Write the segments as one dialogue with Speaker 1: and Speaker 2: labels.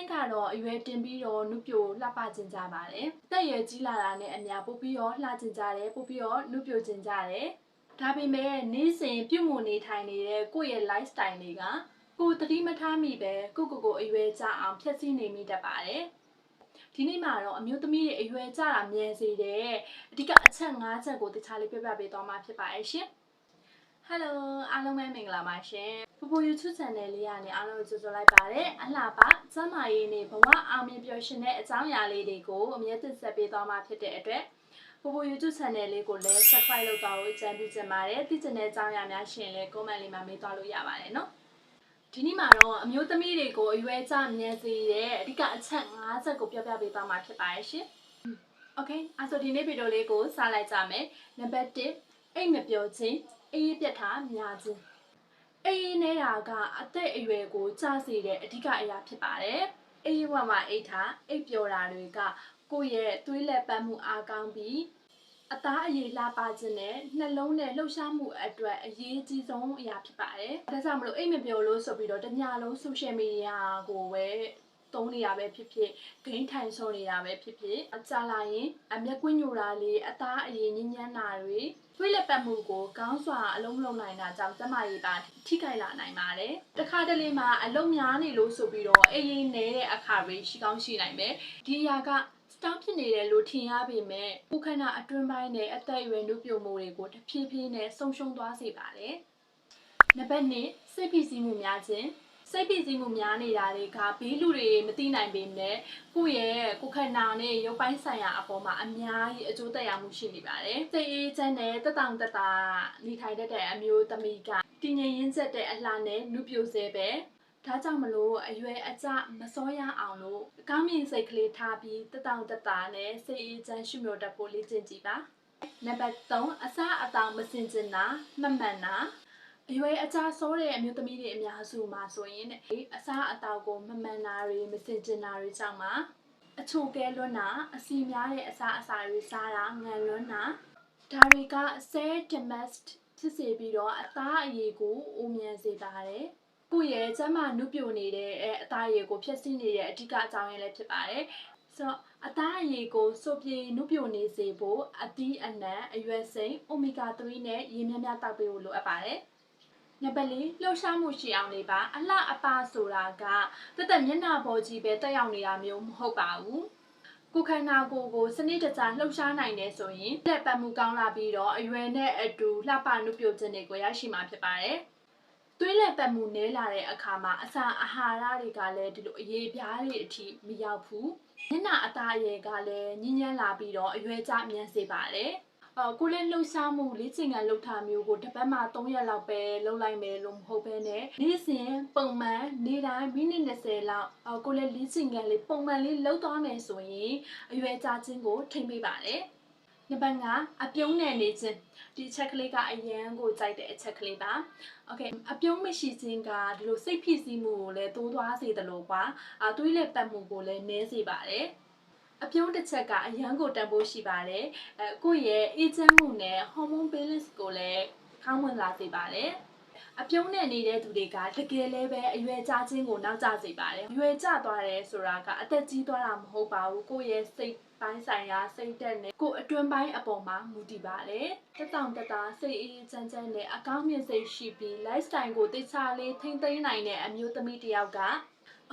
Speaker 1: တိုင်းကတော့အရွယ်တင်ပြီးတော့နုပြိုလှပကျင်ကြပါတယ်။တက်ရွယ်ကြီးလာတာနဲ့အများပို့ပြီးတော့လှကျင်ကြတယ်ပို့ပြီးတော့နုပြိုကျင်ကြတယ်။ဒါပေမဲ့နေ့စဉ်ပြုတ်မှုနေထိုင်နေတဲ့ကိုယ့်ရဲ့ lifestyle တွေကကိုယ်သတိမထားမိပဲကိုယ့်ကိုယ်ကိုအရွယ်ကြအောင်ဖြည့်ဆည်းနေမိတတ်ပါတယ်။ဒီနေ့မှာတော့အမျိုးသမီးတွေအရွယ်ကြတာမြင်စေတဲ့အဓိကအချက်၅ချက်ကိုတခြားလေးပြပြပေးသွားမှာဖြစ်ပါရဲ့ရှင်။ Hello အားလုံးပဲမင်္ဂလာပါရှင်။ပူပူ YouTube channel လေးကနေအားလုံးကိုကြိုဆိုလိုက်ပါတယ်။အလှပစမ်းမာရေးနဲ့ဘဝအောင်မြင်ပျော်ရွှင်တဲ့အကြောင်းအရာလေးတွေကိုအမြဲတမ်းဆက်ပေးသွားမှာဖြစ်တဲ့အတွက်ပူပူ YouTube channel လေးကိုလည်း subscribe လုပ်သွားဖို့အကြံပြုချင်ပါတယ်။သိချင်တဲ့အကြောင်းအရာများရှင်လည်း comment လေးမှာမေးသွားလို့ရပါတယ်နော်။ဒီနေ့မှာတော့အမျိုးသမီးတွေကိုအရွယ်ကြမြင်စေတဲ့အဓိကအချက်၅ချက်ကိုပြောပြပေးသွားမှာဖြစ်ပါရဲ့ရှင်။ Okay အဲ့ဆိုဒီနေ့ဗီဒီယိုလေးကိုစလိုက်ကြမယ်။နံပါတ်1အိတ်မပြောခြင်း အေးပြတ်တာများခြင်းအေးနေတာကအသက်အရွယ်ကိုကျစေတဲ့အဓိကအရာဖြစ်ပါတယ်။အေးဝမှာအိတ်ထားအိတ်ပျော်တာတွေက ကိုယ့်ရဲ့သွေးလက်ပတ်မှုအားကောင်းပြီးအသားအရည်လှပခြင်းနဲ့နှလုံးနဲ့လှုပ်ရှားမှုအတွက်အရေးကြီးဆုံးအရာဖြစ်ပါတယ်။ဒါကြောင့်မလို့အိတ်မပျော်လို့ဆိုပြီးတော့တညလုံး social media ကိုပဲ သုံးနေတာပဲဖြစ်ဖြစ်ဂိမ်းထိုင်ဆုံးနေတာပဲဖြစ်ဖြစ်အကြလာရင်အမျက်ကွင်းညိုတာလေးအသားအရည်ညဉ့်ညမ်းတာတွေသွေးလက်ပတ်မှုကိုကောင်းစွာအလုံးလုံးနိုင်တာကြောင့်ကျမရေးပါထိခိုက်လာနိုင်ပါတယ်တခါတလေမှာအလုံးများနေလို့ဆိုပြီးတော့အေးရင်နေတဲ့အခါတွေရှိကောင်းရှိနိုင်မယ်ဒီအရာကစတောင်းဖြစ်နေတယ်လို့ထင်ရပေမဲ့ခုခဏအတွင်းပိုင်းနဲ့အသက်အရွယ်နှုတ်ပြမှုတွေကိုတဖြည်းဖြည်းနဲ့ဆုံးရှုံးသွားစေပါတယ်နံပါတ်1စိတ်ဖိစီးမှုများခြင်း စိတ်ဖိစီးမှုများနေတာတွေကဘေးလူတွေမသိနိုင်ပေမဲ့ကိုယ့်ရဲ့ကိုယ်ခန္ဓာနဲ့ရုပ်ပိုင်းဆိုင်ရာအပေါ်မှာအများကြီးအကျိုးသက်ရောက်မှုရှိနေပါတယ်။စိတ်အေးချမ်းတဲ့တက်တောင်တက်တာနေထိုင်တတ်တဲ့အမျိုးသမီးကတည်ငြိမ်ရင်းချက်တဲ့အလှနဲ့နုပြိုစဲပဲဒါကြောင့်မလို့အရွယ်အကျမစောရအောင်လို့အကောင်းမြင်စိတ်ကလေးထားပြီးတက်တောင်တက်တာနဲ့စိတ်အေးချမ်းရှုမြော်တတ်ဖို့လေ့ကျင့်ကြည့်ပါ။နံပါတ်3အစားအသောက်မစင်ကျင်တာမမှန်တာ အရွယ်အကြဆိုးတဲ့အမျိုးသမီးတွေအများစုမှာဆိုရင်တဲ့အစားအသောက်ကိုမမှန်တာတွေမစင်ကျင်တာတွေကြောင့်မှာအချိုကဲလွန်းတာအစီများတဲ့အစားအစာတွေစားတာငံလွန်းတာဒါတွေကဆဲဒမတ်ဖြစ်စေပြီးတော့အသားအရည်ကိုအိုမြန်စေပါတယ်ကိုယ့်ရဲ့ကျန်းမာနုပြိုနေတဲ့အသားအရည်ကိုဖျက်ဆီးနေတဲ့အဓိကအကြောင်းရင်းလည်းဖြစ်ပါတယ်ဆိုတော့အသားအရည်ကိုစုပ်ပြေနုပြိုနေစေဖို့အသီးအနှံအရွက်စိမ်းအိုမီဂါ3နဲ့ရေများများတောက်ပေးဖို့လိုအပ်ပါတယ် နံပါတ်၄လှုပ်ရှားမှုရှိအောင်နေပါ အလှအပဆိုတာကတက်တက်မျက်နှာပေါ်ကြီးပဲတက်ရောက်နေတာမျိုးမဟုတ်ပါဘူးကိုယ်ခန္ဓာကိုယ်ကိုစနစ်တကျလှုပ်ရှားနိုင်တယ်ဆိုရင်လက်ပတ်မှုကောင်းလာပြီးတော့အရွယ်နဲ့အတူလှပနုပြိုခြင်းတွေကိုရရှိမှာဖြစ်ပါတယ်သွေးလက်ပတ်မှုနည်းလာတဲ့အခါမှာအစာအာဟာရတွေကလည်းဒီလိုအရေးပြားတွေအထိမရောက်ဘူးမျက်နှာအသားအရည်ကလည်းညဉ့်ညမ်းလာပြီးတော့အရွယ်ကျမြန်စေပါတယ် အော်ကိုလည်းလှုပ်ရှားမှုလေ့ကျင့်ခန်းလုပ်ထားမျိုးကိုတစ်ပတ်မှ3ရက်လောက်ပဲလုပ်လိုက်မယ်လို့မဟုတ်ဘဲနဲ့နေ့စဉ်ပုံမှန်နေ့တိုင်းမိနစ်20လောက်အော်ကိုလည်းလေ့ကျင့်ခန်းလေးပုံမှန်လေးလုပ်သွားမယ်ဆိုရင်အရွယ်ကျခြင်းကိုထိမ့်ပေးပါတယ်နံပါတ်5အပြုံးနဲ့နေခြင်းဒီချက်ကလေးကအရန်ကိုကြိုက်တဲ့အချက်ကလေးပါโอเคအပြုံးမရှိခြင်းကဒီလိုစိတ်ဖိစီးမှုကိုလည်းတိုးသွားစေတယ်လို့ကွာအသွေးလက်ပတ်မှုကိုလည်းနည်းစေပါတယ် အပြုံးတစ်ချက်ကအရန်ကိုတန်ဖိုးရှိပါတယ်အဲကိုယ့်ရဲ့အေးချမ်းမှုနဲ့ hormone balance ကိုလည်းကောင်းမွန်လာစေပါတယ်အပြုံးနဲ့နေတဲ့သူတွေကတကယ်လည်းပဲအရွယ်ကျခြင်းကိုနောက်ကျစေပါတယ်။အရွယ်ကျသွားတယ်ဆိုတာကအသက်ကြီးသွားတာမဟုတ်ပါဘူး။ကိုယ့်ရဲ့စိတ်ပိုင်းဆိုင်ရာစိတ်သက်နဲ့ကိုယ်အတွင်းပိုင်းအပေါ်မှာမူတည်ပါတယ်။တက်တောင်တက်တာစိတ်အေးချမ်းချမ်းနဲ့အကောင်းမြင်စိတ်ရှိပြီး lifestyle ကိုသိချလေးထိမ့်သိမ်းနိုင်တဲ့အမျိုးသမီးတစ်ယောက်က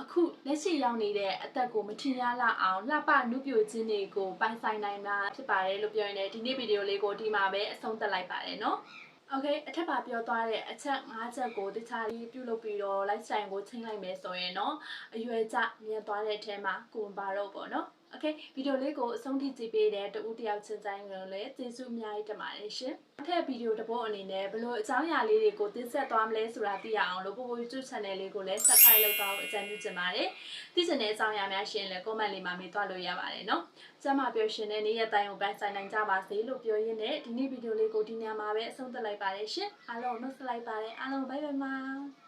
Speaker 1: အခုလက်ရှိရောက်နေတဲ့အသက်ကိုမထင်ရလောက်အောင်လှပနုပြိုခြင်းတွေကိုပိုင်ဆိုင်နိုင်မှာဖြစ်ပါတယ်လို့ပြောရင်လည်းဒီနေ့ဗီဒီယိုလေးကိုဒီမှာပဲအဆုံးသတ်လိုက်ပါတယ်နော်။ Okay အထက်ပါပြောသွားတဲ့အချက်၅ချက်ကိုတခြားလေးပြုလုပ်ပြီးတော့ lifestyle ကိုချိန်လိုက်မယ်ဆိုရင်တော့အရွယ်ကျမြင်သွားတဲ့အထဲမှာကိုယ်ပါတော့ပေါ့နော်။ Okay ဗီဒီယိုလေးကိုအဆုံးထိကြည့်ပေးတဲ့တဦးတယောက်ချင်းတိုင်းကိုလည်းကျေးဇူးအများကြီးတင်ပါတယ်ရှင်။နောက်ထပ်ဗီဒီယိုတစ်ပုဒ်အနေနဲ့ဘယ်လိုအကြောင်းအရာလေးတွေကိုတင်ဆက်သွားမလဲဆိုတာသိရအောင်လို့ပို့ပို့ YouTube channel လေးကိုလည်း subscribe လုပ်သွားဖို့အကြံပြုချင်ပါတယ်။သိချင်တဲ့အကြောင်းအရာများရှင်လည်း comment လေးမှာမေးသွားလို့ရပါတယ်နော်။ကျမပြောရှင်တဲ့နေ့ရက်တိုင်းကိုပန်းဆိုင်နိုင်ကြပါစေလို့ပြောရင်းနဲ့ဒီနေ့ဗီဒီယိုလေးကိုဒီညမှာပဲအဆုံးသတ်လိုက်ပါတယ်ရှင်။အားလုံးနှုတ်ဆက်လိုက်ပါတယ်။အားလုံးဘိုင်ဘိုင်ပါ။